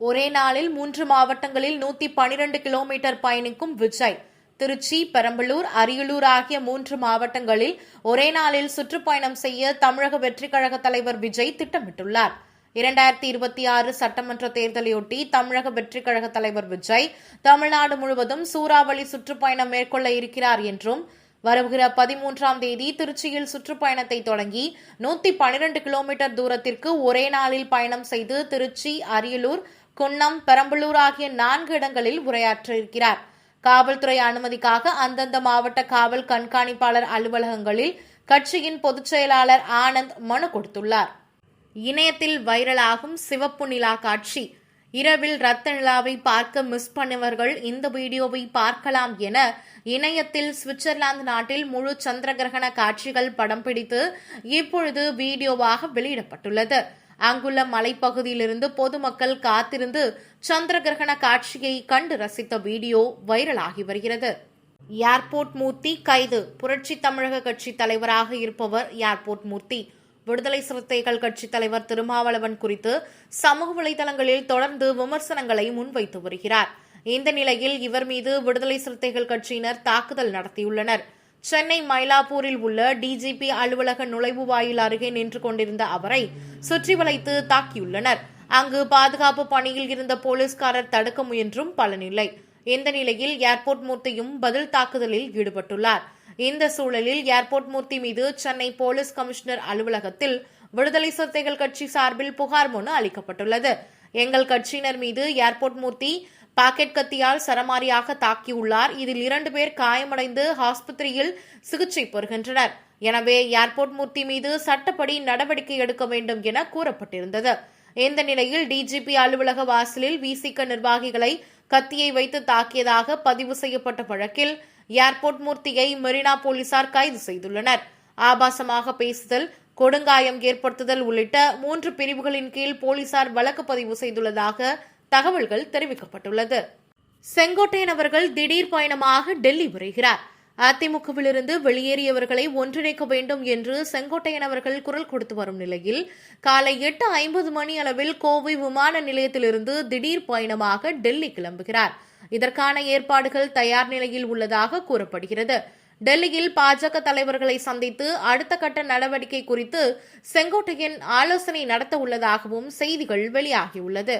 ஒரே நாளில் மூன்று மாவட்டங்களில் நூத்தி பனிரெண்டு கிலோமீட்டர் பயணிக்கும் விஜய். திருச்சி பெரம்பலூர் அரியலூர் ஆகிய மூன்று மாவட்டங்களில் ஒரே நாளில் சுற்றுப்பயணம் செய்ய தமிழக வெற்றிக் கழக தலைவர் விஜய் திட்டமிட்டுள்ளார். இரண்டாயிரத்தி இருபத்தி ஆறு சட்டமன்ற தேர்தலையொட்டி தமிழக வெற்றிக் கழக தலைவர் விஜய் தமிழ்நாடு முழுவதும் சூறாவளி சுற்றுப்பயணம் மேற்கொள்ள இருக்கிறார் என்றும் வருகிற பதிமூன்றாம் தேதி திருச்சியில் சுற்றுப்பயணத்தை தொடங்கி நூத்தி பனிரெண்டு கிலோமீட்டர் தூரத்திற்கு ஒரே நாளில் பயணம் செய்து திருச்சி அரியலூர் குன்னம் பெரம்பலூர் ஆகிய நான்கு இடங்களில் உரையாற்ற இருக்கிறார் காவல்துறை அனுமதிக்காக அந்தந்த மாவட்ட காவல் கண்காணிப்பாளர் அலுவலகங்களில் கட்சியின் பொதுச் செயலாளர் ஆனந்த் மனு கொடுத்துள்ளார். இணையத்தில் வைரலாகும் சிவப்பு நிலா காட்சி. இரவில் ரத்த நிலாவை பார்க்க மிஸ் பண்ணவர்கள் இந்த வீடியோவை பார்க்கலாம் என இணையத்தில் சுவிட்சர்லாந்து நாட்டில் முழு சந்திரகிரகண காட்சிகள் படம் பிடித்து இப்பொழுது வீடியோவாக வெளியிடப்பட்டுள்ளது. அங்குள்ள மலைப்பகுதியிலிருந்து பொதுமக்கள் காத்திருந்து சந்திரகிரகண காட்சியை கண்டு ரசித்த வீடியோ வைரலாகி வருகிறது. ஏர்போர்ட் மூர்த்தி கைது. புரட்சி தமிழக கட்சி தலைவராக இருப்பவர் ஏர்போர்ட் மூர்த்தி. விடுதலை சிறுத்தைகள் கட்சித் தலைவர் திருமாவளவன் குறித்து சமூக வலைதளங்களில் தொடர்ந்து விமர்சனங்களை முன்வைத்து வருகிறார். இந்த நிலையில் இவர் மீது விடுதலை சிறுத்தைகள் கட்சியினர் தாக்குதல் நடத்தியுள்ளனர். சென்னை மயிலாப்பூரில் உள்ள டிஜிபி அலுவலக நுழைவு வாயில் அருகே நின்று கொண்டிருந்த அவரை சுற்றி வளைத்து தாக்கியுள்ளனர். அங்கு பாதுகாப்பு பணியில் இருந்த போலீஸ்காரர் தடுக்க முயன்றும் பலனில்லை. இந்த நிலையில் ஏர்போர்ட் மூர்த்தியும் பதில் தாக்குதலில் ஈடுபட்டுள்ளார். இந்த சூழலில் ஏர்போர்ட் மூர்த்தி மீது சென்னை போலீஸ் கமிஷனர் அலுவலகத்தில் விடுதலை சிறுத்தைகள் கட்சி சார்பில் புகார் மனு அளிக்கப்பட்டுள்ளது. எங்கள் கட்சியினர் மீது ஏர்போர்ட் மூர்த்தி பாக்கெட் கத்தியால் சரமாரியாக தாக்கியுள்ளார். இதில் இரண்டு பேர் காயமடைந்து ஆஸ்பத்திரியில் சிகிச்சை பெறுகின்றனர். எனவே ஏர்போர்ட் மூர்த்தி மீது சட்டப்படி நடவடிக்கை எடுக்க வேண்டும் என கூறப்பட்டிருந்தது. இந்த நிலையில் டிஜிபி அலுவலக வாசலில் விசிக நிர்வாகிகளை கத்தியை வைத்து தாக்கியதாக பதிவு செய்யப்பட்ட வழக்கில் ஏர்போர்ட் மூர்த்தியை மெரினா போலீசார் கைது செய்துள்ளனர். ஆபாசமாக பேசுதல் கொடுங்காயம் ஏற்படுத்துதல் உள்ளிட்ட மூன்று பிரிவுகளின் கீழ் போலீசார் வழக்கு பதிவு செய்துள்ளதாக தகவல்கள் தெரிவிக்கப்பட்டுள்ளது. செங்கோட்டையன் அவர்கள் திடீர் பயணமாக டெல்லி வருகிறார். அதிமுகவிலிருந்து வெளியேறியவர்களை ஒன்றிணைக்க வேண்டும் என்று செங்கோட்டையன் அவர்கள் குரல் கொடுத்து வரும் நிலையில் காலை எட்டு ஐம்பது மணி அளவில் கோவை விமான நிலையத்திலிருந்து திடீர் பயணமாக டெல்லி கிளம்புகிறார். இதற்கான ஏற்பாடுகள் தயார் நிலையில் உள்ளதாக கூறப்படுகிறது. டெல்லியில் பாஜக தலைவர்களை சந்தித்து அடுத்த கட்ட நடவடிக்கை குறித்து செங்கோட்டையன் ஆலோசனை நடத்த உள்ளதாகவும் செய்திகள் வெளியாகியுள்ளது.